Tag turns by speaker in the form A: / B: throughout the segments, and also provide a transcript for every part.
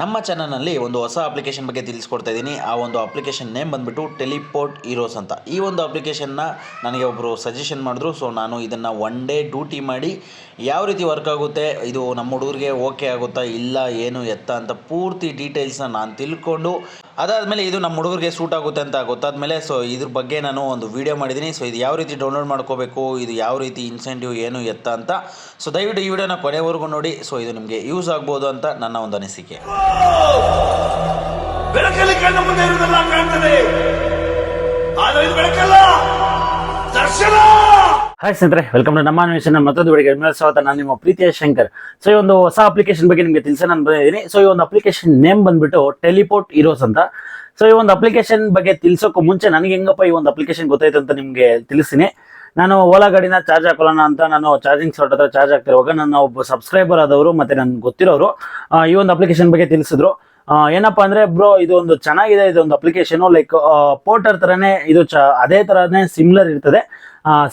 A: ನಮ್ಮ ಚಾನಲ್ನಲ್ಲಿ ಒಂದು ಹೊಸ ಅಪ್ಲಿಕೇಶನ್ ಬಗ್ಗೆ ತಿಳಿಸ್ಕೊಡ್ತಾ ಇದ್ದೀನಿ. ಆ ಒಂದು ಅಪ್ಲಿಕೇಶನ್ ನೇಮ್ ಬಂದುಬಿಟ್ಟು ಟೆಲಿಪೋರ್ಟ್ ಈರೋಸ್ ಅಂತ. ಈ ಒಂದು ಅಪ್ಲಿಕೇಶನ್ನ ನನಗೆ ಒಬ್ಬರು ಸಜೆಷನ್ ಮಾಡಿದ್ರು. ಸೊ ನಾನು ಇದನ್ನು ಒನ್ ಡೇ ಡ್ಯೂಟಿ ಮಾಡಿ ಯಾವ ರೀತಿ ವರ್ಕ್ ಆಗುತ್ತೆ, ಇದು ನಮ್ಮ ಹುಡುಗರಿಗೆ ಓಕೆ ಆಗುತ್ತಾ, ಇಲ್ಲ, ಏನು ಎತ್ತ ಅಂತ ಪೂರ್ತಿ ಡೀಟೇಲ್ಸ್ನ ನಾನು ತಿಳ್ಕೊಂಡು ಅದಾದಮೇಲೆ ಇದು ನಮ್ಮ ಹುಡುಗರಿಗೆ ಸೂಟ್ ಆಗುತ್ತೆ ಅಂತ ಗೊತ್ತಾದ್ಮೇಲೆ ಸೊ ಇದ್ರ ಬಗ್ಗೆ ನಾನು ಒಂದು ವಿಡಿಯೋ ಮಾಡಿದ್ದೀನಿ. ಸೊ ಇದು ಯಾವ ರೀತಿ ಡೌನ್ಲೋಡ್ ಮಾಡ್ಕೋಬೇಕು, ಇದು ಯಾವ ರೀತಿ ಇನ್ಸೆಂಟಿವ್ ಏನು ಎತ್ತ ಅಂತ. ಸೊ ದಯವಿಟ್ಟು ಈ ವಿಡಿಯೋನ ಕೊನೆವರೆಗೂ ನೋಡಿ. ಸೊ ಇದು ನಿಮಗೆ ಯೂಸ್ ಆಗ್ಬೋದು ಅಂತ ನನ್ನ ಒಂದು ಅನಿಸಿಕೆ.
B: ಬೆಳಕಲ್ಲಿ ಕಾಣ್ತದೆ. ಆದರೆ ದರ್ಶನ!
C: ಹಾಯ್ ಸ್ನೇಹಿತರೆ ವೆಲ್ಕಮ್ ಟು ನಮ್ಮ ಅನ್ವೇಷಣ ಮತ್ತೊಂದು ವಿಡಿಯೋಗೆ ಮೇಲೆ ಸ್ವಾಗತ. ನಾನು ನಿಮ್ಮ ಪ್ರೀತಿಯ ಶಂಕರ್. ಸೊ ಈ ಒಂದು ಹೊಸ ಅಪ್ಲಿಕೇಶನ್ ಬಗ್ಗೆ ನಿಮಗೆ ತಿಳಿಸ ನಾನು ಬಂದಿದ್ದೀನಿ. ಸೊ ಈ ಒಂದು ಅಪ್ಲಿಕೇಶನ್ ನೇಮ್ ಬಂದ್ಬಿಟ್ಟು ಟೆಲಿಪೋರ್ಟ್ ಇರೋಸ್ ಅಂತ. ಸೊ ಈ ಒಂದು ಅಪ್ಲಿಕೇಶನ್ ಬಗ್ಗೆ ತಿಳಿಸೋಕ್ಕೂ ಮುಂಚೆ ನನಗೆ ಹೆಂಗಪ್ಪ ಈ ಒಂದು ಅಪ್ಲಿಕೇಶನ್ ಗೊತ್ತಾಯ್ತು ಅಂತ ನಿಮಗೆ ತಿಳಿಸ್ತೀನಿ. ನಾನು ಓಲಾ ಗಾಡಿನ ಚಾರ್ಜ್ ಹಾಕೊಳ್ಳೋಣ ಅಂತ ನಾನು ಚಾರ್ಜಿಂಗ್ ಸಾರ್ಟ್ ಹತ್ರ ಚಾರ್ಜ್ ಆಗ್ತಿರುವಾಗ ನನ್ನ ಒಬ್ಬ ಸಬ್ಸ್ಕ್ರೈಬರ್ ಆದವರು ಮತ್ತೆ ನನ್ಗೆ ಗೊತ್ತಿರೋರು ಈ ಒಂದು ಅಪ್ಲಿಕೇಶನ್ ಬಗ್ಗೆ ತಿಳಿಸಿದ್ರು. ಏನಪ್ಪಾ ಅಂದ್ರೆ ಬ್ರೋ ಇದು ಒಂದು ಚೆನ್ನಾಗಿದೆ, ಇದೊಂದು ಅಪ್ಲಿಕೇಶನ್ ಲೈಕ್ ಪೋರ್ಟರ್ ತರನೇ ಇದು ಅದೇ ತರನೇ ಸಿಮ್ಲರ್ ಇರ್ತದೆ.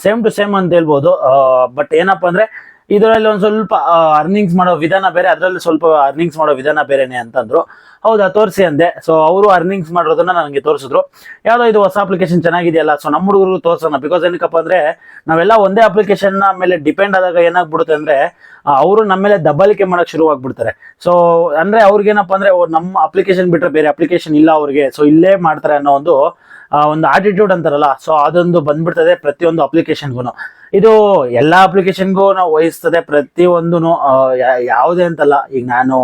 C: ಸೇಮ್ ಟು ಸೇಮ್ ಅಂತ ಹೇಳ್ಬೋದು. ಬಟ್ ಏನಪ್ಪಾ ಅಂದ್ರೆ ಇದರಲ್ಲಿ ಒಂದು ಸ್ವಲ್ಪ ಅರ್ನಿಂಗ್ಸ್ ಮಾಡೋ ವಿಧಾನ ಬೇರೆ, ಅದರಲ್ಲಿ ಸ್ವಲ್ಪ ಅರ್ನಿಂಗ್ಸ್ ಮಾಡೋ ವಿಧಾನ ಬೇರೆನೆ ಅಂತಂದ್ರು. ಹೌದಾ, ತೋರಿಸಿ ಅಂದೆ. ಸೊ ಅವರು ಅರ್ನಿಂಗ್ಸ್ ಮಾಡೋದನ್ನ ನನಗೆ ತೋರಿಸಿದ್ರು. ಯಾವುದೋ ಇದು ಹೊಸ ಅಪ್ಲಿಕೇಶನ್ ಚೆನ್ನಾಗಿದೆಯಲ್ಲ ಸೊ ನಮ್ಮ ಹುಡುಗರು ತೋರಿಸೋಣ. ಬಿಕಾಸ್ ಏನಕ್ಕಪ್ಪ ಅಂದ್ರೆ, ನಾವೆಲ್ಲ ಒಂದೇ ಅಪ್ಲಿಕೇಶನ್ ಮೇಲೆ ಡಿಪೆಂಡ್ ಆದಾಗ ಏನಾಗ್ಬಿಡುತ್ತೆ ಅಂದ್ರೆ ಅವರು ನಮ್ಮ ಮೇಲೆ ದಬ್ಬಾಲಿಕೆ ಮಾಡಕ್ ಶುರು ಆಗ್ಬಿಡ್ತಾರೆ ಸೊ ಅಂದ್ರೆ ಅವ್ರಿಗೇನಪ್ಪ ಅಂದ್ರೆ ನಮ್ಮ ಅಪ್ಲಿಕೇಶನ್ ಬಿಟ್ರೆ ಬೇರೆ ಅಪ್ಲಿಕೇಶನ್ ಇಲ್ಲ ಅವ್ರಿಗೆ. ಸೊ ಇಲ್ಲೇ ಮಾಡ್ತಾರೆ ಅನ್ನೋ ಒಂದು ಒಂದು ಆಟಿಟ್ಯೂಡ್ ಅಂತಾರಲ್ಲ ಸೊ ಅದೊಂದು ಬಂದ್ಬಿಡ್ತದೆ ಪ್ರತಿಯೊಂದು ಅಪ್ಲಿಕೇಶನ್ಗೂ ಇದು ಎಲ್ಲ ಅಪ್ಲಿಕೇಶನ್ಗೂ ನಾವು ವಹಿಸ್ತದೆ ಪ್ರತಿಯೊಂದು ಯಾವುದೇ ಅಂತಲ್ಲ. ಈಗ ನಾನು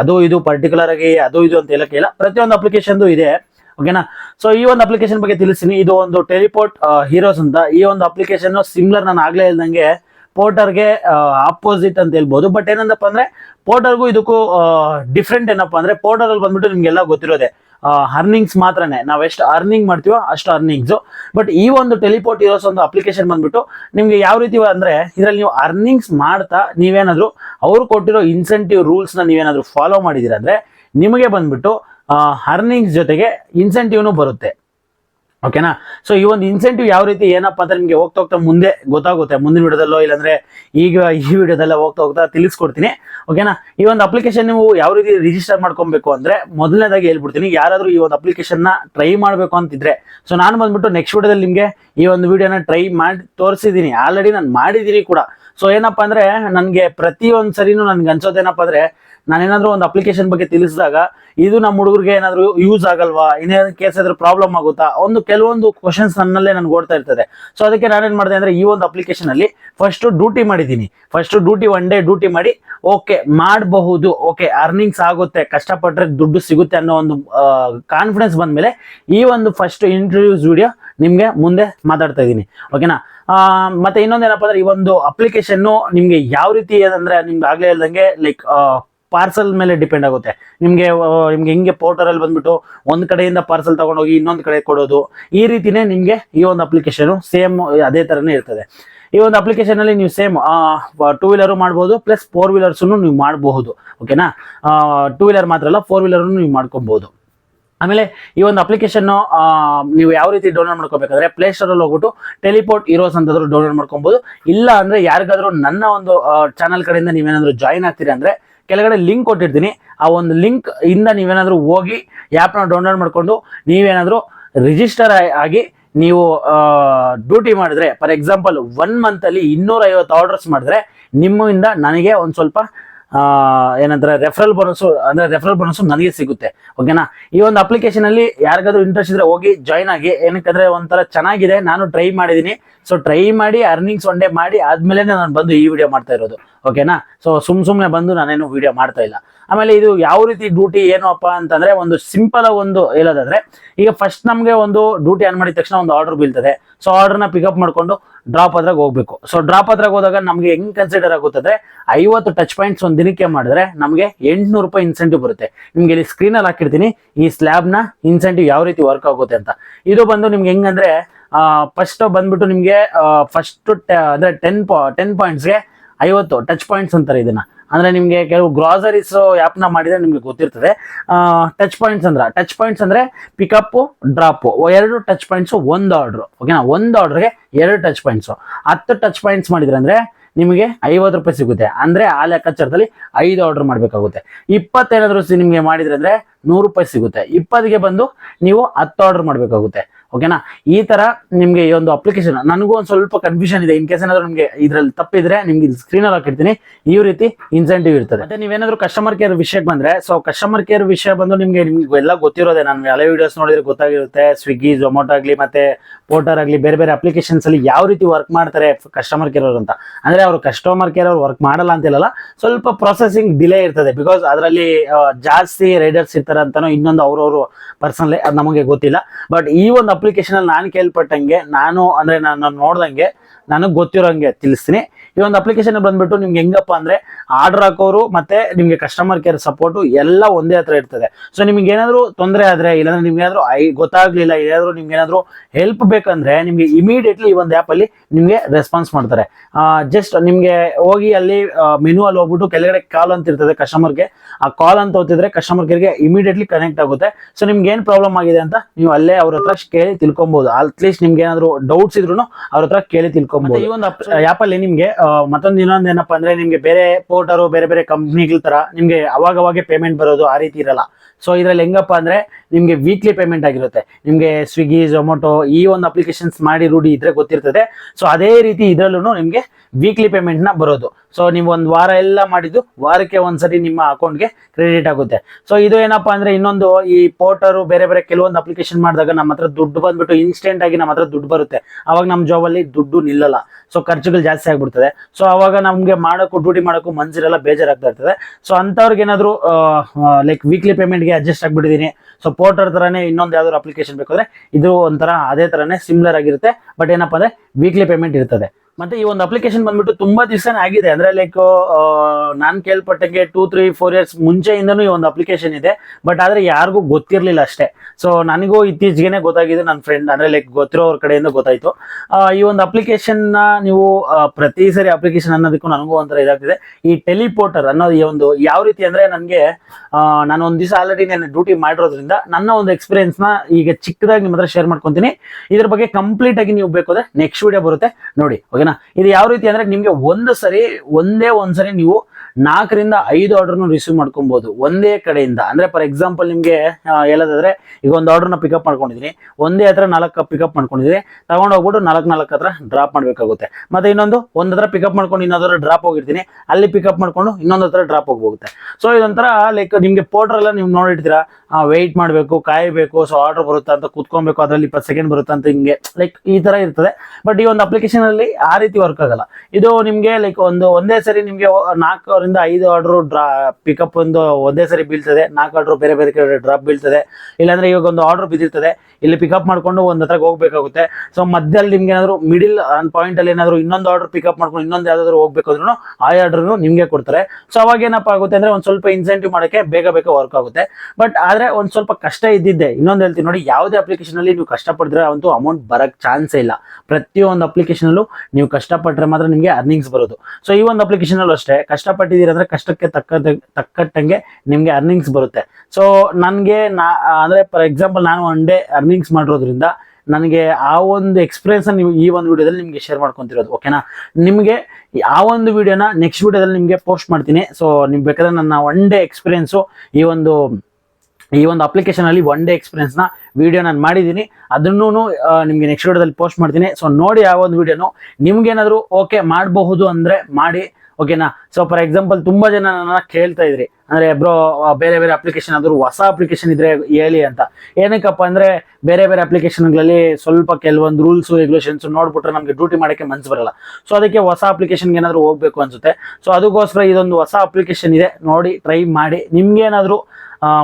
C: ಅದು ಇದು ಪರ್ಟಿಕ್ಯುಲರ್ ಆಗಿ ಅದು ಇದು ಅಂತ ಹೇಳಕ್ಕೆ ಇಲ್ಲ. ಪ್ರತಿಯೊಂದು ಅಪ್ಲಿಕೇಶನ್ದು ಇದೆ. ಓಕೆನಾ ಸೊ ಈ ಒಂದು ಅಪ್ಲಿಕೇಶನ್ ಬಗ್ಗೆ ತಿಳಿಸ್ತೀನಿ. ಇದು ಒಂದು ಟೆಲಿಪೋರ್ಟ್ ಹೀರೋಸ್ ಅಂತ. ಈ ಒಂದು ಅಪ್ಲಿಕೇಶನ್ ಸಿಮ್ಲರ್ ನಾನು ಆಗ್ಲೇ ಹೇಳ್ದಂಗೆ ಪೋರ್ಟರ್ಗೆ ಆಪೋಸಿಟ್ ಅಂತ ಹೇಳ್ಬೋದು. ಬಟ್ ಏನಂದಪ್ಪ ಅಂದ್ರೆ, ಪೋರ್ಟರ್ಗೂ ಇದಕ್ಕೂ ಡಿಫ್ರೆಂಟ್ ಏನಪ್ಪಾ ಅಂದ್ರೆ ಪೋರ್ಟರ್ ಅಲ್ಲಿ ಬಂದ್ಬಿಟ್ಟು ನಿಮ್ಗೆಲ್ಲ ಗೊತ್ತಿರೋದೆ. ಅರ್ನಿಂಗ್ಸ್ ಮಾತ್ರನೇ. ನಾವು ಎಷ್ಟು ಅರ್ನಿಂಗ್ ಮಾಡ್ತೀವೋ ಅಷ್ಟು ಅರ್ನಿಂಗ್ಸ್ ಬಟ್ ಈ ಒಂದು ಟೆಲಿಪೋರ್ಟ್ ಇರೋಸ್ ಒಂದು ಅಪ್ಲಿಕೇಶನ್ ಬಂದ್ಬಿಟ್ಟು ನಿಮ್ಗೆ ಯಾವ ರೀತಿ ಅಂದ್ರೆ ಇದರಲ್ಲಿ ನೀವು ಅರ್ನಿಂಗ್ಸ್ ಮಾಡ್ತಾ ನೀವೇನಾದ್ರು ಅವ್ರು ಕೊಟ್ಟಿರೋ ಇನ್ಸೆಂಟಿವ್ ರೂಲ್ಸ್ನ ನೀವೇನಾದ್ರೂ ಫಾಲೋ ಮಾಡಿದಿರ ಅಂದ್ರೆ ನಿಮಗೆ ಬಂದ್ಬಿಟ್ಟು ಅರ್ನಿಂಗ್ಸ್ ಜೊತೆಗೆ ಇನ್ಸೆಂಟಿವ್ನು ಬರುತ್ತೆ. ಓಕೆನಾ ಸೊ ಈ ಒಂದು ಇನ್ಸೆಂಟಿವ್ ಯಾವ ರೀತಿ, ಏನಪ್ಪ ಅಂತ ನಿಮಗೆ ಹೋಗ್ತಾ ಹೋಗ್ತಾ ಮುಂದೆ ಗೊತ್ತಾಗುತ್ತೆ, ಮುಂದಿನ ವಿಡಿಯೋದಲ್ಲೋ ಇಲ್ಲಾಂದ್ರೆ ಈಗ ಈ ವಿಡಿಯೋದಲ್ಲ ಹೋಗ್ತಾ ಹೋಗ್ತಾ ತಿಳಿಸ್ಕೊಡ್ತೀನಿ. ಓಕೆನಾ ಈ ಒಂದು ಅಪ್ಲಿಕೇಶನ್ ನೀವು ಯಾವ ರೀತಿ ರಿಜಿಸ್ಟರ್ ಮಾಡ್ಕೊಬೇಕು ಅಂದ್ರೆ, ಮೊದಲನೇದಾಗಿ ಹೇಳ್ಬಿಡ್ತೀನಿ, ಯಾರಾದರೂ ಈ ಒಂದು ಅಪ್ಲಿಕೇಶನ್ನ ಟ್ರೈ ಮಾಡಬೇಕು ಅಂತಿದ್ರೆ. ಸೊ ನಾನು ಬಂದ್ಬಿಟ್ಟು ನೆಕ್ಸ್ಟ್ ವಿಡಿಯೋದಲ್ಲಿ ನಿಮಗೆ ಈ ಒಂದು ವಿಡಿಯೋನ ಟ್ರೈ ಮಾಡಿ ತೋರಿಸಿದ್ದೀನಿ. ಆಲ್ರೆಡಿ ನಾನು ಮಾಡಿದ್ದೀನಿ ಕೂಡ. ಸೊ ಏನಪ್ಪಾ ಅಂದ್ರೆ ನನಗೆ ಪ್ರತಿ ಒಂದು ಸರಿನೂ ನನ್ಗೆ ಅನ್ಸೋದೇನಪ್ಪ ಅಂದ್ರೆ ನಾನೇನಾದ್ರೂ ಒಂದು ಅಪ್ಲಿಕೇಶನ್ ಬಗ್ಗೆ ತಿಳಿಸಿದಾಗ ಇದು ನಮ್ಮ ಹುಡುಗರಿಗೆ ಏನಾದ್ರೂ ಯೂಸ್ ಆಗಲ್ವಾ? ಇನ್ನೇನು ಕೇಸ್ ಆದ್ರೂ ಪ್ರಾಬ್ಲಮ್ ಆಗುತ್ತಾ? ಒಂದು ಕೆಲವೊಂದು ಕ್ವಶನ್ಸ್ ನನ್ನಲ್ಲೇ ನನ್ಗೆ ಓಡ್ತಾ ಇರ್ತದೆ. ಸೊ ಅದಕ್ಕೆ ನಾನೇನ್ ಮಾಡಿದೆ ಅಂದ್ರೆ ಈ ಒಂದು ಅಪ್ಲಿಕೇಶನ್ ಅಲ್ಲಿ ಫಸ್ಟ್ ಡ್ಯೂಟಿ ಮಾಡಿದ್ದೀನಿ first duty one day duty ಮಾಡಿ ಓಕೆ ಮಾಡಬಹುದು. ಓಕೆ ಅರ್ನಿಂಗ್ಸ್ ಆಗುತ್ತೆ ಕಷ್ಟಪಟ್ಟರೆ ದುಡ್ಡು ಸಿಗುತ್ತೆ ಅನ್ನೋ ಒಂದು ಕಾನ್ಫಿಡೆನ್ಸ್ ಬಂದ್ಮೇಲೆ ಈ ಒಂದು ಫಸ್ಟ್ ಇಂಟರ್ವ್ಯೂಸ್ ವಿಡಿಯೋ ನಿಮ್ಗೆ ಮುಂದೆ ಮಾತಾಡ್ತಾ ಇದ್ದೀನಿ ಓಕೆನಾ ಮತ್ತೆ ಇನ್ನೊಂದೇನಪ್ಪ ಅಂದ್ರೆ ಈ ಒಂದು ಅಪ್ಲಿಕೇಶನ್ ನಿಮ್ಗೆ ಯಾವ ರೀತಿ ಏನಂದ್ರೆ ನಿಮ್ಗೆ ಆಗ್ಲೇ ಇಲ್ದಂಗೆ ಲೈಕ್ ಪಾರ್ಸಲ್ ಮೇಲೆ ಡಿಪೆಂಡ್ ಆಗುತ್ತೆ. ನಿಮ್ಗೆ ನಿಮ್ಗೆ ಹಿಂಗೆ ಪೋರ್ಟರ್ ಅಲ್ಲಿ ಬಂದ್ಬಿಟ್ಟು ಒಂದ್ ಕಡೆಯಿಂದ ಪಾರ್ಸಲ್ ತಗೊಂಡೋಗಿ ಇನ್ನೊಂದ್ ಕಡೆ ಕೊಡೋದು, ಈ ರೀತಿನೇ ನಿಮ್ಗೆ ಈ ಒಂದು ಅಪ್ಲಿಕೇಶನ್ ಸೇಮ್ ಅದೇ ತರನೇ ಇರ್ತದೆ. ಈ ಒಂದು ಅಪ್ಲಿಕೇಶನ್ ಅಲ್ಲಿ ನೀವು ಸೇಮ್ ಟೂ ವೀಲರು ಮಾಡಬಹುದು ಪ್ಲಸ್ ಫೋರ್ ವೀಲರ್ಸ್ ನೀವು ಮಾಡಬಹುದು ಓಕೆನಾ ಟೂ ವೀಲರ್ ಮಾತ್ರ ಅಲ್ಲ ಫೋರ್ ವೀಲರ್ ನೀವು ಮಾಡ್ಕೊಬಹುದು ಆಮೇಲೆ ಈ ಒಂದು ಅಪ್ಲಿಕೇಶನ್ ನೀವು ಯಾವ ರೀತಿ ಡೌನ್ಲೋಡ್ ಮಾಡ್ಕೋಬೇಕಂದ್ರೆ ಪ್ಲೇಸ್ಟೋರಲ್ಲಿ ಹೋಗ್ಬಿಟ್ಟು ಟೆಲಿಪೋರ್ಟ್ ಇರೋಸ್ ಅಂತಂದ್ರು ಡೌನ್ಲೋಡ್ ಮಾಡ್ಕೊಬಹುದು ಇಲ್ಲ ಅಂದ್ರೆ ಯಾರಿಗಾದ್ರೂ ನನ್ನ ಒಂದು ಚಾನಲ್ ಕಡೆಯಿಂದ ನೀವೇನಾದ್ರೂ ಜಾಯಿನ್ ಆಗ್ತೀರಿ ಅಂದ್ರೆ ಕೆಳಗಡೆ ಲಿಂಕ್ ಕೊಟ್ಟಿರ್ತೀನಿ. ಆ ಒಂದು ಲಿಂಕ್ ಇಂದ ನೀವೇನಾದ್ರೂ ಹೋಗಿ ಆ್ಯಪ್ನ ಡೌನ್ಲೋಡ್ ಮಾಡ್ಕೊಂಡು ನೀವೇನಾದ್ರೂ ರಿಜಿಸ್ಟರ್ ಆಗಿ ನೀವು ಡ್ಯೂಟಿ ಮಾಡಿದ್ರೆ ಫಾರ್ ಎಕ್ಸಾಂಪಲ್ ಒನ್ ಮಂತಲ್ಲಿ ಇನ್ನೂರ ಐವತ್ತು ಆರ್ಡರ್ಸ್ ಮಾಡಿದ್ರೆ ನಿಮ್ಮಿಂದ ನನಗೆ ಒಂದು ಸ್ವಲ್ಪ ಏನಂತಾರೆ ರೆಫರಲ್ ಬೋನಸ್ ಅಂದ್ರೆ ರೆಫರಲ್ ಬೋನಸ್ ನನಗೆ ಸಿಗುತ್ತೆ. ಓಕೆನಾ ಈ ಒಂದು ಅಪ್ಲಿಕೇಶನ್ ಅಲ್ಲಿ ಯಾರಿಗಾದ್ರೂ ಇಂಟ್ರೆಸ್ಟ್ ಇದ್ರೆ ಹೋಗಿ ಜಾಯ್ನ್ ಆಗಿ, ಏನಕ್ಕಂದ್ರೆ ಒಂಥರ ಚೆನ್ನಾಗಿದೆ, ನಾನು ಟ್ರೈ ಮಾಡಿದ್ದೀನಿ ಸೊ ಟ್ರೈ ಮಾಡಿ ಅರ್ನಿಂಗ್ಸ್ ಒನ್ ಡೇ ಮಾಡಿ ಆದ್ಮೇಲೆ ನಾನು ಬಂದು ಈ ವಿಡಿಯೋ ಮಾಡ್ತಾ ಇರೋದು. ಓಕೆನಾ ಸೊ ಸುಮ್ ಸುಮ್ನೆ ಬಂದು ನಾನೇನು ವಿಡಿಯೋ ಮಾಡ್ತಾ ಇಲ್ಲ. ಆಮೇಲೆ ಇದು ಯಾವ ರೀತಿ ಡ್ಯೂಟಿ ಏನಪ್ಪ ಅಂತಂದ್ರೆ, ಒಂದು ಸಿಂಪಲ್ ಒಂದು ಹೇಳೋದಾದ್ರೆ, ಈಗ ಫಸ್ಟ್ ನಮಗೆ ಒಂದು ಡ್ಯೂಟಿ ಆನ್ ಮಾಡಿದ ತಕ್ಷಣ ಒಂದು ಆರ್ಡರ್ ಬೀಳ್ತದೆ. ಸೊ ಆರ್ಡರ್ನ ಪಿಕಪ್ ಮಾಡ್ಕೊಂಡು ಡ್ರಾಪ್ ಅದ್ರಾಗ ಹೋಗ್ಬೇಕು. ಸೊ ಡ್ರಾಪ್ ಅದ್ರಾಗ ಹೋದಾಗ ನಮಗೆ ಹೆಂಗ್ ಕನ್ಸಿಡರ್ ಆಗುತ್ತದೆ ಐವತ್ತು ಟಚ್ ಪಾಯಿಂಟ್ಸ್ ಒಂದು ದಿನಕ್ಕೆ ಮಾಡಿದ್ರೆ ನಮಗೆ ಎಂಟ್ನೂರು ರೂಪಾಯಿ ಇನ್ಸೆಂಟಿವ್ ಬರುತ್ತೆ. ನಿಮ್ಗೆ ಇಲ್ಲಿ ಸ್ಕ್ರೀನಲ್ಲಿ ಹಾಕಿರ್ತೀನಿ, ಈ ಸ್ಲ್ಯಾಬ್ನ ಇನ್ಸೆಂಟಿವ್ ಯಾವ ರೀತಿ ವರ್ಕ್ ಆಗುತ್ತೆ ಅಂತ. ಇದು ಬಂದು ನಿಮ್ಗೆ ಹೆಂಗಂದ್ರೆ ಫಸ್ಟ್ ಬಂದ್ಬಿಟ್ಟು ನಿಮಗೆ ಫಸ್ಟ್ ಅಂದ್ರೆ ಟೆನ್ ಟೆನ್ ಪಾಯಿಂಟ್ಸ್ಗೆ ಐವತ್ತು ಟಚ್ ಪಾಯಿಂಟ್ಸ್ ಅಂತಾರೆ ಇದನ್ನ. ಅಂದ್ರೆ ನಿಮಗೆ ಕೆಲವು ಗ್ರಾಸರೀಸ್ ಆ್ಯಪ್ನ ಮಾಡಿದ್ರೆ ನಿಮ್ಗೆ ಗೊತ್ತಿರ್ತದೆ. ಟಚ್ ಪಾಯಿಂಟ್ಸ್ ಅಂದ್ರೆ ಟಚ್ ಪಾಯಿಂಟ್ಸ್ ಅಂದ್ರೆ ಪಿಕಪ್ ಡ್ರಾಪ್ ಎರಡು ಟಚ್ ಪಾಯಿಂಟ್ಸ್ ಒಂದು ಆರ್ಡರ್ ಓಕೆನಾ ಒಂದು ಆರ್ಡ್ರಿಗೆ ಎರಡು ಟಚ್ ಪಾಯಿಂಟ್ಸ್ ಹತ್ತು ಟಚ್ ಪಾಯಿಂಟ್ಸ್ ಮಾಡಿದ್ರೆ ಅಂದ್ರೆ ನಿಮಗೆ ಐವತ್ತು ರೂಪಾಯಿ ಸಿಗುತ್ತೆ. ಅಂದ್ರೆ ಆ ಲೆಕ್ಕಾಚಾರದಲ್ಲಿ ಐದು ಆರ್ಡರ್ ಮಾಡಬೇಕಾಗುತ್ತೆ. ಇಪ್ಪತ್ತೇನಾದರೂ ನಿಮಗೆ ಮಾಡಿದ್ರೆ ಅಂದ್ರೆ ನೂರು ರೂಪಾಯಿ ಸಿಗುತ್ತೆ. ಇಪ್ಪತ್ತಿಗೆ ಬಂದು ನೀವು ಹತ್ತು ಆರ್ಡರ್ ಮಾಡಬೇಕಾಗುತ್ತೆ. ಓಕೆನಾ? ಈ ತರ ನಿಮಗೆ ಈ ಒಂದು ಅಪ್ಲಿಕೇಶನ್ ನನಗೂ ಒಂದು ಸ್ವಲ್ಪ ಕನ್ಫ್ಯೂಷನ್ ಇದೆ. ಇನ್ ಕೇಸ್ ಏನಾದ್ರು ನಿಮಗೆ ಇದ್ರಲ್ಲಿ ತಪ್ಪಿದ್ರೆ ನಿಮ್ಗೆ ಸ್ಕ್ರೀನಲ್ಲಿ ಹಾಕಿರ್ತೀನಿ. ಈ ರೀತಿ ಇನ್ಸೆಂಟಿವ್ ಇರ್ತದೆ. ಮತ್ತೆ ನೀವೇನಾದ್ರು ಕಸ್ಟಮರ್ ಕೇರ್ ವಿಷಯಕ್ಕೆ ಬಂದ್ರೆ ಸೊ ಕಸ್ಟಮರ್ ಕೇರ್ ವಿಷಯ ಬಂದು ನಿಮ್ಗೆ ನಿಮ್ಗೆ ಎಲ್ಲ ಗೊತ್ತಿರೋದೆ. ನಾನು ಹಳೆ ವಿಡಿಯೋಸ್ ನೋಡಿದ್ರೆ ಗೊತ್ತಾಗಿರುತ್ತೆ. ಸ್ವಿಗ್ಗಿ ಝೊಮೊಟೊ ಆಗಲಿ, ಮತ್ತೆ ಪೋಟರ್ ಆಗಲಿ, ಬೇರೆ ಬೇರೆ ಅಪ್ಲಿಕೇಶನ್ಸ್ ಅಲ್ಲಿ ಯಾವ ರೀತಿ ವರ್ಕ್ ಮಾಡ್ತಾರೆ ಕಸ್ಟಮರ್ ಕೇರ್ ಅವರು ಅಂತ. ಅಂದ್ರೆ ಅವರು ಕಸ್ಟಮರ್ ಕೇರ್ ಅವ್ರು ವರ್ಕ್ ಮಾಡಲ್ಲ ಅಂತ ಹೇಳಲ್ಲ. ಸ್ವಲ್ಪ ಪ್ರೊಸೆಸಿಂಗ್ ಡಿಲೇ ಇರ್ತದೆ. ಬಿಕಾಸ್ ಅದರಲ್ಲಿ ಜಾಸ್ತಿ ರೈಡರ್ಸ್ ಇರ್ತಾರೆ ಅಂತಾನೋ ಇನ್ನೊಂದು ಅವ್ರವರು ಪರ್ಸನಲಿ ಅದು ನಮಗೆ ಗೊತ್ತಿಲ್ಲ. ಬಟ್ ಈ ಒಂದು ಅಪ್ಲಿಕೇಶನ್ ಅಲ್ಲಿ ನಾನು ಕೇಳ್ಪಟ್ಟಂಗೆ, ನಾನು ಅಂದ್ರೆ ನಾನು ನೋಡ್ದಂಗೆ, ನನಗೆ ಗೊತ್ತಿರೋಂಗೆ ತಿಳಿಸ್ತೀನಿ. ಈ ಒಂದು ಅಪ್ಲಿಕೇಶನ್ ಬಂದ್ಬಿಟ್ಟು ನಿಮ್ಗೆ ಹೆಂಗಪ್ಪ ಅಂದ್ರೆ ಆರ್ಡರ್ ಹಾಕೋರು ಮತ್ತೆ ನಿಮ್ಗೆ ಕಸ್ಟಮರ್ ಕೇರ್ ಸಪೋರ್ಟ್ ಎಲ್ಲ ಒಂದೇ ಹತ್ರ ಇರ್ತದೆ. ಸೊ ನಿಮ್ಗೆ ಏನಾದ್ರು ತೊಂದರೆ ಆದ್ರೆ ಇಲ್ಲಾಂದ್ರೆ ನಿಮ್ಗೆ ಏನಾದ್ರು ಐ ಗೊತ್ತಾಗ್ಲಿಲ್ಲ ಏನಾದ್ರು ನಿಮ್ಗೆ ಏನಾದ್ರು ಹೆಲ್ಪ್ ಬೇಕಂದ್ರೆ ನಿಮ್ಗೆ ಇಮಿಡಿಯೇಟ್ಲಿ ಈ ಒಂದು ಆ್ಯಪ್ ಅಲ್ಲಿ ನಿಮ್ಗೆ ರೆಸ್ಪಾನ್ಸ್ ಮಾಡ್ತಾರೆ. ಜಸ್ಟ್ ನಿಮ್ಗೆ ಹೋಗಿ ಅಲ್ಲಿ ಮೆನು ಅಲ್ಲಿ ಹೋಗ್ಬಿಟ್ಟು ಕೆಳಗಡೆ ಕಾಲ್ ಅಂತ ಇರ್ತದೆ ಕಸ್ಟಮರ್ಗೆ ಆ ಕಾಲ್ ಅಂತ ಓದ್ತಿದ್ರೆ ಕಸ್ಟಮರ್ ಕೇರ್ಗೆ ಇಮಿಡಿಯೇಟ್ಲಿ ಕನೆಕ್ಟ್ ಆಗುತ್ತೆ. ಸೊ ನಿಮ್ಗೆ ಏನ್ ಪ್ರಾಬ್ಲಮ್ ಆಗಿದೆ ಅಂತ ನೀವು ಅಲ್ಲೇ ಅವ್ರ ಹತ್ರ ಕೇಳಿ ತಿಳ್ಕೊಬಹುದು ಅಟ್ಲೀಸ್ಟ್ ನಿಮ್ಗೆ ಏನಾದ್ರು ಡೌಟ್ಸ್ ಇದ್ರು ಅವ್ರ ಹತ್ರ ಕೇಳಿ ತಿಳ್ಕೊಬಹುದು ಈ ಒಂದು ಆ್ಯಪ್ ಅಲ್ಲಿ ನಿಮ್ಗೆ ಮತ್ತೊಂದು ಇನ್ನೊಂದು ಏನಪ್ಪಾ ಅಂದ್ರೆ ನಿಮ್ಗೆ ಬೇರೆ ಪೋರ್ಟರು ಬೇರೆ ಬೇರೆ ಕಂಪ್ನಿಗಳ ತರ ನಿಮ್ಗೆ ಅವಾಗ ಅವಾಗೆ ಪೇಮೆಂಟ್ ಬರೋದು ಆ ರೀತಿ ಇರಲ್ಲ. ಸೊ ಇದರಲ್ಲಿ ಹೆಂಗಪ್ಪ ಅಂದ್ರೆ ನಿಮ್ಗೆ ವೀಕ್ಲಿ ಪೇಮೆಂಟ್ ಆಗಿರುತ್ತೆ. ನಿಮ್ಗೆ ಸ್ವಿಗ್ಗಿ ಝೊಮೊಟೊ ಈ ಒಂದು ಅಪ್ಲಿಕೇಶನ್ಸ್ ಮಾಡಿ ರೂಢಿ ಇದ್ರೆ ಗೊತ್ತಿರ್ತದೆ. ಸೊ ಅದೇ ರೀತಿ ಇದ್ರಲ್ಲೂ ನಿಮ್ಗೆ ವೀಕ್ಲಿ ಪೇಮೆಂಟ್ನ ಬರೋದು. ಸೊ ನೀವು ಒಂದು ವಾರ ಎಲ್ಲ ಮಾಡಿದ್ದು ವಾರಕ್ಕೆ ಒಂದ್ಸರಿ ನಿಮ್ಮ ಅಕೌಂಟ್ಗೆ ಕ್ರೆಡಿಟ್ ಆಗುತ್ತೆ. ಸೊ ಇದು ಏನಪ್ಪಾ ಅಂದ್ರೆ ಇನ್ನೊಂದು ಈ ಪೋರ್ಟರು ಬೇರೆ ಬೇರೆ ಕೆಲವೊಂದು ಅಪ್ಲಿಕೇಶನ್ ಮಾಡಿದಾಗ ನಮ್ಮ ಹತ್ರ ದುಡ್ಡು ಬಂದ್ಬಿಟ್ಟು ಇನ್ಸ್ಟೆಂಟ್ ಆಗಿ ನಮ್ಮ ಹತ್ರ ದುಡ್ಡು ಬರುತ್ತೆ. ಅವಾಗ ನಮ್ಮ ಜಾಬಲ್ಲಿ ದುಡ್ಡು ನಿಲ್ಲಲ್ಲ. ಸೊ ಖರ್ಚುಗಳು ಜಾಸ್ತಿ ಆಗ್ಬಿಡ್ತದೆ. ಸೊ ಅವಾಗ ನಮ್ಗೆ ಮಾಡೋಕ್ಕೂ ಡ್ಯೂಟಿ ಮಾಡೋಕ್ಕೂ ಮನ್ಸಿರೆಲ್ಲ, ಬೇಜಾರಾಗ್ತಾ ಇರ್ತದೆ. ಸೊ ಅಂಥವ್ರಿಗೆ ಏನಾದ್ರು ಲೈಕ್ ವೀಕ್ಲಿ ಪೇಮೆಂಟ್ಗೆ ಅಡ್ಜಸ್ಟ್ ಆಗ್ಬಿಟ್ಟಿದೀನಿ. ಸೊ ಪೋರ್ಟರ್ ಥರನೇ ಇನ್ನೊಂದು ಯಾವ್ದಾದ್ರು ಅಪ್ಲಿಕೇಶನ್ ಬೇಕಾದ್ರೆ ಇದು ಒಂಥರ ಅದೇ ತರನೇ ಸಿಮಿಲರ್ ಆಗಿರುತ್ತೆ. ಬಟ್ ಏನಪ್ಪ ಅಂದ್ರೆ ವೀಕ್ಲಿ ಪೇಮೆಂಟ್ ಇರ್ತದೆ. ಮತ್ತೆ ಈ ಒಂದು ಅಪ್ಲಿಕೇಶನ್ ಬಂದ್ಬಿಟ್ಟು ತುಂಬಾ ದಿವಸ ಆಗಿದೆ. ಅಂದ್ರೆ ಲೈಕ್ ನಾನ್ ಕೇಳ್ಪಟ್ಟಂಗೆ ಟೂ ತ್ರೀ ಫೋರ್ ಇಯರ್ಸ್ ಮುಂಚೆಯಿಂದನೂ ಈ ಒಂದು ಅಪ್ಲಿಕೇಶನ್ ಇದೆ. ಬಟ್ ಆದ್ರೆ ಯಾರಿಗೂ ಗೊತ್ತಿರ್ಲಿಲ್ಲ ಅಷ್ಟೇ. ಸೊ ನನಗೂ ಇತ್ತೀಚೆಗೆ ಗೊತ್ತಾಗಿದೆ ನನ್ನ ಫ್ರೆಂಡ್ ಅಂದ್ರೆ ಲೈಕ್ ಗೊತ್ತಿರೋರ ಕಡೆಯಿಂದ ಗೊತ್ತಾಯ್ತು. ಈ ಒಂದು ಅಪ್ಲಿಕೇಶನ್ನ ನೀವು ಪ್ರತಿ ಸರಿ ಅಪ್ಲಿಕೇಶನ್ ಅನ್ನೋದಕ್ಕೂ ನನಗೂ ಒಂಥರ ಇದಾಗ್ತಿದೆ. ಈ ಟೆಲಿಪೋರ್ಟರ್ ಅನ್ನೋದು ಈ ಒಂದು ಯಾವ ರೀತಿ ಅಂದ್ರೆ ನನಗೆ ನಾನು ಒಂದ್ ದಿವಸ ಆಲ್ರೆಡಿ ನಾನು ಡ್ಯೂಟಿ ಮಾಡಿರೋದ್ರಿಂದ ನನ್ನ ಒಂದು ಎಕ್ಸ್ಪೀರಿಯನ್ಸ್ನ ಈಗ ಚಿಕ್ಕದಾಗಿ ನಿಮ್ಮ ಹತ್ರ ಶೇರ್ ಮಾಡ್ಕೊಂತೀನಿ. ಇದ್ರ ಬಗ್ಗೆ ಕಂಪ್ಲೀಟ್ ಆಗಿ ನೀವು ಬೇಕಾದ್ರೆ ನೆಕ್ಸ್ಟ್ ವಿಡಿಯೋ ಬರುತ್ತೆ. ನೋಡಿ ಓಕೆನಾ? ಇದು ಯಾವ ರೀತಿ ಅಂದ್ರೆ ನಿಮ್ಗೆ ಒಂದು ಸರಿ, ಒಂದೇ ಒಂದ್ಸರಿ ನೀವು ನಾಲ್ಕರಿಂದ ಐದು ಆರ್ಡರ್ನು ರಿಸೀವ್ ಮಾಡ್ಕೊಬಹುದು ಒಂದೇ ಕಡೆಯಿಂದ. ಅಂದ್ರೆ ಫಾರ್ ಎಕ್ಸಾಂಪಲ್ ನಿಮ್ಗೆ ಹೇಳೋದಾದ್ರೆ ಈಗ ಒಂದು ಆರ್ಡರ್ನ ಪಿಕಪ್ ಮಾಡ್ಕೊಂಡಿದ್ದೀನಿ ಒಂದೇ ಹತ್ರ ನಾಲ್ಕು ಪಿಕಪ್ ಮಾಡ್ಕೊಂಡಿದ್ದೀನಿ ತಗೊಂಡು ಹೋಗ್ಬಿಟ್ಟು ನಾಲ್ಕು ನಾಲ್ಕು ಹತ್ರ ಡ್ರಾಪ್ ಮಾಡಬೇಕಾಗುತ್ತೆ. ಮತ್ತೆ ಇನ್ನೊಂದು, ಒಂದ್ ಹತ್ರ ಪಿಕಪ್ ಮಾಡ್ಕೊಂಡು ಇನ್ನೊಂದ್ರ ಡ್ರಾಪ್ ಹೋಗಿರ್ತೀನಿ. ಅಲ್ಲಿ ಪಿಕಪ್ ಮಾಡ್ಕೊಂಡು ಇನ್ನೊಂದು ಹತ್ರ ಡ್ರಾಪ್ ಹೋಗ್ಬೋಗುತ್ತೆ. ಸೊ ಇದೊಂಥರ ಲೈಕ್ ನಿಮ್ಗೆ ಪೋರ್ಟರ್ ಎಲ್ಲ ನೀವು ನೋಡಿರ್ತೀರಾ? ವೆಯ್ಟ್ ಮಾಡಬೇಕು, ಕಾಯಬೇಕು ಸೊ ಆರ್ಡರ್ ಬರುತ್ತಾ ಅಂತ ಕೂತ್ಕೊಬೇಕು, ಅದ್ರಲ್ಲಿ ಇಪ್ಪತ್ತು ಸೆಕೆಂಡ್ ಬರುತ್ತಾ ಅಂತ ಹಿಂಗೆ ಲೈಕ್ ಈ ತರ ಇರ್ತದೆ. ಬಟ್ ಈ ಒಂದು ಅಪ್ಲಿಕೇಶನ್ ಅಲ್ಲಿ ರೀತಿ ವರ್ಕ್ ಆಗಲ್ಲ. ಇದು ನಿಮ್ಗೆ ಲೈಕ್ ಒಂದು ಒಂದೇ ಸರಿ ನಿಮ್ಗೆ ನಾಲ್ಕರಿಂದ ಐದು ಆರ್ಡರ್ ಡ್ರಾ ಪಿಕಪ್ ಒಂದು ಒಂದೇ ಸರಿ ಬೀಳ್ತದೆ. ನಾಲ್ಕು ಆರ್ಡರ್ ಬೇರೆ ಬೇರೆ ಕಡೆ ಡ್ರಾಪ್ ಬೀಳ್ತದೆ. ಇಲ್ಲಾಂದ್ರೆ ಇವಾಗ ಒಂದು ಆರ್ಡರ್ ಬಿದ್ದಿರ್ತದೆ. ಇಲ್ಲಿ ಪಿಕಪ್ ಮಾಡ್ಕೊಂಡು ಒಂದ್ ಹತ್ರ ಹೋಗ್ಬೇಕಾಗುತ್ತೆ. ಸೊ ಮಧ್ಯದಲ್ಲಿ ನಿಮ್ಗೆ ಏನಾದ್ರು ಮಿಡಿಲ್ ಪಾಯಿಂಟ್ ಅಲ್ಲಿ ಏನಾದ್ರು ಇನ್ನೊಂದು ಆರ್ಡರ್ ಪಿಕಪ್ ಮಾಡ್ಕೊಂಡು ಇನ್ನೊಂದು ಯಾವ್ದಾದ್ರು ಹೋಗ್ಬೇಕಾದ್ರೂ ಆ ಆರ್ಡರ್ ನಿಮ್ಗೆ ಕೊಡ್ತಾರೆ. ಸೊ ಅವಾಗ ಏನಪ್ಪ ಆಗುತ್ತೆ ಅಂದ್ರೆ ಒಂದ್ ಸ್ವಲ್ಪ ಇನ್ಸೆಂಟಿವ್ ಮಾಡಕ್ಕೆ ಬೇಗ ಬೇಗ ವರ್ಕ್ ಆಗುತ್ತೆ. ಬಟ್ ಆದ್ರೆ ಒಂದ್ ಸ್ವಲ್ಪ ಕಷ್ಟ ಇದ್ದಿದ್ದೆ. ಇನ್ನೊಂದು ಹೇಳ್ತೀನಿ ನೋಡಿ, ಯಾವುದೇ ಅಪ್ಲಿಕೇಶನ್ ಅಲ್ಲಿ ನೀವು ಕಷ್ಟಪಡಿದ್ರೆ ಅಂತೂ ಅಮೌಂಟ್ ಬರಕ್ ಚಾನ್ಸೇ ಇಲ್ಲ. ಪ್ರತಿಯೊಂದು ಅಪ್ಲಿಕೇಶನ್ ಅಲ್ಲೂ ನೀವು ಕಷ್ಟಪಟ್ಟರೆ ಮಾತ್ರ ನಿಮಗೆ ಅರ್ನಿಂಗ್ಸ್ ಬರೋದು. ಸೊ ಈ ಒಂದು ಅಪ್ಲಿಕೇಶನಲ್ಲೂ ಅಷ್ಟೇ ಕಷ್ಟಪಟ್ಟಿದ್ದೀರಿ ಅಂದ್ರೆ ಕಷ್ಟಕ್ಕೆ ತಕ್ಕ ತಕ್ಕಟ್ಟಂಗೆ ನಿಮಗೆ ಅರ್ನಿಂಗ್ಸ್ ಬರುತ್ತೆ. ಸೊ ನನಗೆ ನಾ, ಅಂದರೆ ಫಾರ್ ಎಕ್ಸಾಂಪಲ್ ನಾನು ಒನ್ ಡೇ ಅರ್ನಿಂಗ್ಸ್ ಮಾಡಿರೋದ್ರಿಂದ ನನಗೆ ಆ ಒಂದು ಎಕ್ಸ್ಪೀರಿಯನ್ಸ್ ನೀವು ಈ ಒಂದು ವಿಡಿಯೋದಲ್ಲಿ ನಿಮಗೆ ಶೇರ್ ಮಾಡ್ಕೊತಿರೋದು ಓಕೆನಾ ನಿಮಗೆ ಆ ಒಂದು ವಿಡಿಯೋನ ನೆಕ್ಸ್ಟ್ ವಿಡಿಯೋದಲ್ಲಿ ನಿಮಗೆ ಪೋಸ್ಟ್ ಮಾಡ್ತೀನಿ. ಸೊ ನಿಮ್ಗೆ ಬೇಕಾದ್ರೆ ನನ್ನ ಒನ್ ಡೇ ಎಕ್ಸ್ಪೀರಿಯನ್ಸು ಈ ಒಂದು ಈ ಒಂದು ಅಪ್ಲಿಕೇಶನ್ ಅಲ್ಲಿ ಒನ್ ಡೇ ಎಕ್ಸ್ಪೀರಿಯನ್ಸ್ನ ವಿಡಿಯೋ ನಾನು ಮಾಡಿದ್ದೀನಿ ಅದನ್ನೂ ನಿಮಗೆ ನೆಕ್ಸ್ಟ್ ವಿಡಿಯೋದಲ್ಲಿ ಪೋಸ್ಟ್ ಮಾಡ್ತೀನಿ. ಸೊ ನೋಡಿ ಯಾವ ಒಂದು ವಿಡಿಯೋನು ನಿಮ್ಗೇನಾದ್ರು ಓಕೆ ಮಾಡಬಹುದು ಅಂದ್ರೆ ಮಾಡಿ ಓಕೆನಾ ಸೊ ಫಾರ್ ಎಕ್ಸಾಂಪಲ್ ತುಂಬಾ ಜನ ನನ್ನ ಕೇಳ್ತಾ ಇದ್ರಿ. ಅಂದ್ರೆ ಬ್ರೋ ಬೇರೆ ಬೇರೆ ಅಪ್ಲಿಕೇಶನ್ ಆದ್ರೂ ಹೊಸ ಅಪ್ಲಿಕೇಶನ್ ಇದ್ರೆ ಹೇಳಿ ಅಂತ. ಏನಕ್ಕಪ್ಪ ಅಂದ್ರೆ, ಬೇರೆ ಬೇರೆ ಅಪ್ಲಿಕೇಶನ್ಗಳಲ್ಲಿ ಸ್ವಲ್ಪ ಕೆಲವೊಂದು ರೂಲ್ಸ್ ರೆಗ್ಯುಲೇಷನ್ಸ್ ನೋಡ್ಬಿಟ್ರೆ ನಮಗೆ ಡ್ಯೂಟಿ ಮಾಡಕ್ಕೆ ಮನ್ಸು ಬರಲ್ಲ. ಸೊ ಅದಕ್ಕೆ ಹೊಸ ಅಪ್ಲಿಕೇಶನ್ಗೆ ಏನಾದ್ರು ಹೋಗ್ಬೇಕು ಅನ್ಸುತ್ತೆ. ಸೊ ಅದಕ್ಕೋಸ್ಕರ ಇದೊಂದು ಹೊಸ ಅಪ್ಲಿಕೇಶನ್ ಇದೆ. ನೋಡಿ ಟ್ರೈ ಮಾಡಿ. ನಿಮ್ಗೇನಾದ್ರು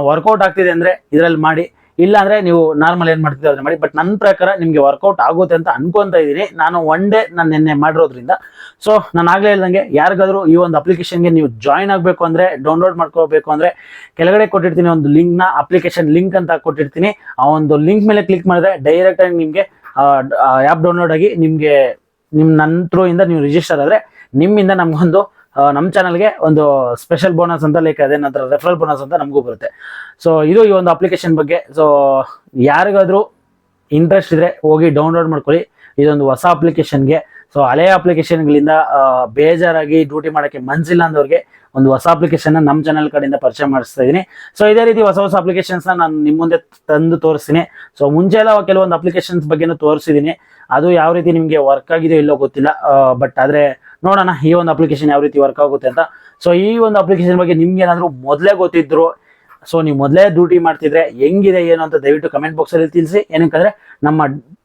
C: ವರ್ಕೌಟ್ ಆಗ್ತಿದೆ ಅಂದರೆ ಇದರಲ್ಲಿ ಮಾಡಿ. ಇಲ್ಲ ಅಂದರೆ ನೀವು ನಾರ್ಮಲ್ ಏನು ಮಾಡ್ತಿದ್ದೆ ಅದನ್ನ ಮಾಡಿ. ಬಟ್ ನನ್ನ ಪ್ರಕಾರ ನಿಮಗೆ ವರ್ಕೌಟ್ ಆಗುತ್ತೆ ಅಂತ ಅನ್ಕೊಂತ ಇದ್ದೀನಿ. ನಾನು ಒನ್ ಡೇ ನಾನು ನಿನ್ನೆ ಮಾಡಿರೋದ್ರಿಂದ. ಸೊ ನಾನು ಆಗಲೇ ಹೇಳ್ದಂಗೆ, ಯಾರಿಗಾದರೂ ಈ ಒಂದು ಅಪ್ಲಿಕೇಶನ್ಗೆ ನೀವು ಜಾಯ್ನ್ ಆಗಬೇಕು ಅಂದ್ರೆ ಡೌನ್ಲೋಡ್ ಮಾಡ್ಕೋಬೇಕು ಅಂದ್ರೆ, ಕೆಳಗಡೆ ಕೊಟ್ಟಿರ್ತೀನಿ ಒಂದು ಲಿಂಕ್ನ ಅಪ್ಲಿಕೇಶನ್ ಲಿಂಕ್ ಅಂತ ಕೊಟ್ಟಿರ್ತೀನಿ. ಆ ಒಂದು ಲಿಂಕ್ ಮೇಲೆ ಕ್ಲಿಕ್ ಮಾಡಿದ್ರೆ ಡೈರೆಕ್ಟಾಗಿ ನಿಮಗೆ ಆ್ಯಪ್ ಡೌನ್ಲೋಡ್ ಆಗಿ ನಿಮಗೆ ನಿಮ್ಮ ನನ್ನ ಥ್ರೂ ಇಂದ ನೀವು ರಿಜಿಸ್ಟರ್ ಆದರೆ, ನಿಮ್ಮಿಂದ ನಮ್ಗೊಂದು ನಮ್ಮ ಚಾನಲ್ಗೆ ಒಂದು ಸ್ಪೆಷಲ್ ಬೋನಸ್ ಅಂತ ಲೈಕ್ ಅದೇನಂತರ ರೆಫರಲ್ ಬೋನಸ್ ಅಂತ ನಮಗೂ ಬರುತ್ತೆ. ಸೊ ಇದು ಈ ಒಂದು ಅಪ್ಲಿಕೇಶನ್ ಬಗ್ಗೆ. ಸೊ ಯಾರಿಗಾದರೂ ಇಂಟ್ರೆಸ್ಟ್ ಇದ್ರೆ ಹೋಗಿ ಡೌನ್ಲೋಡ್ ಮಾಡ್ಕೊಳ್ಳಿ. ಇದೊಂದು ಹೊಸ ಅಪ್ಲಿಕೇಶನ್ಗೆ ಸೊ ಹಳೆಯ ಅಪ್ಲಿಕೇಶನ್ಗಳಿಂದ ಬೇಜಾರಾಗಿ ಡ್ಯೂಟಿ ಮಾಡೋಕ್ಕೆ ಮನ್ಸಿಲ್ಲ ಅಂದವ್ರಿಗೆ ಒಂದು ಹೊಸ ಅಪ್ಲಿಕೇಶನ್ ನಮ್ಮ ಚಾನಲ್ ಕಡೆಯಿಂದ ಪರಿಚಯ ಮಾಡಿಸ್ತಾ ಇದ್ದೀನಿ ಸೊ ಇದೇ ರೀತಿ ಹೊಸ ಹೊಸ ಅಪ್ಲಿಕೇಶನ್ಸ್ನ ನಾನು ನಿಮ್ಮ ಮುಂದೆ ತಂದು ತೋರಿಸ್ತೀನಿ. ಸೊ ಮುಂಚೆ ಎಲ್ಲ ಕೆಲವೊಂದು ಅಪ್ಲಿಕೇಶನ್ಸ್ ಬಗ್ಗೆನೂ ತೋರಿಸಿದ್ದೀನಿ ಅದು ಯಾವ ರೀತಿ ನಿಮಗೆ ವರ್ಕ್ ಆಗಿದೆಯೋ ಇಲ್ಲೋ ಗೊತ್ತಿಲ್ಲ. ಬಟ್ ಆದರೆ ನೋಡೋಣ ಈ ಒಂದು ಅಪ್ಲಿಕೇಶನ್ ಯಾವ ರೀತಿ ವರ್ಕ್ ಆಗುತ್ತೆ ಅಂತ. ಸೊ ಈ ಒಂದು ಅಪ್ಲಿಕೇಶನ್ ಬಗ್ಗೆ ನಿಮ್ಗೆ ಏನಾದರೂ ಮೊದಲೇ ಗೊತ್ತಿದ್ರು ಸೊ ನೀವು ಮೊದಲೇ ಡ್ಯೂಟಿ ಮಾಡ್ತಿದ್ರೆ ಹೆಂಗಿದೆ, ಏನು ಅಂತ ದಯವಿಟ್ಟು ಕಮೆಂಟ್ ಬಾಕ್ಸಲ್ಲಿ ತಿಳಿಸಿ. ಏನಕ್ಕಂದ್ರೆ ನಮ್ಮ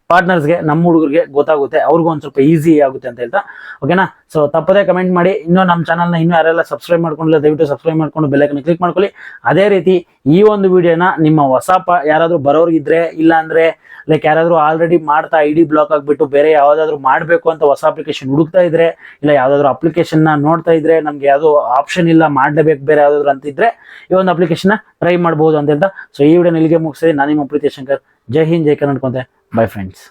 C: ಪಾರ್ಟ್ನರ್ಸ್ಗೆ ನಮ್ಮ ಹುಡುಗರಿಗೆ ಗೊತ್ತಾಗುತ್ತೆ, ಅವ್ರಿಗೂ ಒಂದು ಸ್ವಲ್ಪ ಈಸಿ ಆಗುತ್ತೆ ಅಂತ ಹೇಳ್ತಾ. ಓಕೆನಾ ಸೊ ತಪ್ಪದೇ ಕಮೆಂಟ್ ಮಾಡಿ. ಇನ್ನೂ ನಮ್ಮ ಚಾನಲ್ನ ಇನ್ನೂ ಯಾರೆಲ್ಲ ಸಬ್ಸ್ಕ್ರೈಬ್ ಮಾಡ್ಕೊಂಡಿಲ್ಲ, ದಯವಿಟ್ಟು ಸಬ್ಸ್ಕ್ರೈಬ್ ಮಾಡ್ಕೊಂಡು ಬೆಲ್ಲೈಕನ್ ಕ್ಲಿಕ್ ಮಾಡ್ಕೊಳ್ಳಿ. ಅದೇ ರೀತಿ, ಈ ಒಂದು ವಿಡಿಯೋನ ನಿಮ್ಮ ಹೊಸ ಪ ಯಾರಾದರೂ ಬರೋರಿಗಿದ್ರೆ ಇಲ್ಲ ಅಂದರೆ ಲೈಕ್ ಯಾರಾದರೂ ಆಲ್ರೆಡಿ ಮಾಡ್ತಾ ಐ ಡಿ ಬ್ಲಾಕ್ ಆಗಿಬಿಟ್ಟು ಬೇರೆ ಯಾವುದಾದ್ರೂ ಮಾಡಬೇಕು ಅಂತ ಹೊಸ ಅಪ್ಲಿಕೇಶನ್ ಹುಡುಕ್ತಾ ಇದ್ರೆ, ಇಲ್ಲ ಯಾವುದಾದ್ರೂ ಅಪ್ಲಿಕೇಶನ್ನ ನೋಡ್ತಾ ಇದ್ರೆ, ನಮಗೆ ಯಾವುದೋ ಆಪ್ಷನ್ ಇಲ್ಲ, ಮಾಡಲೇಬೇಕು ಬೇರೆ ಯಾವುದಾದ್ರು ಅಂತಿದ್ರೆ, ಈ ಒಂದು ಅಪ್ಲಿಕೇಶನ್ನ ಟ್ರೈ ಮಾಡ್ಬೋದು ಅಂತ ಹೇಳ್ತಾ. ಸೊ ಈ ವಿಡಿಯೋ ಇಲ್ಲಿಗೆ ಮುಗಿಸಿದೆ ನಾನು ನಿಮ್ಮ ಪ್ರೀತಿ ಶಂಕರ್. ಜೈ ಹಿಂದ್ ಜೈ ಕನ್ನಡ ಬೈ ಫ್ರೆಂಡ್ಸ್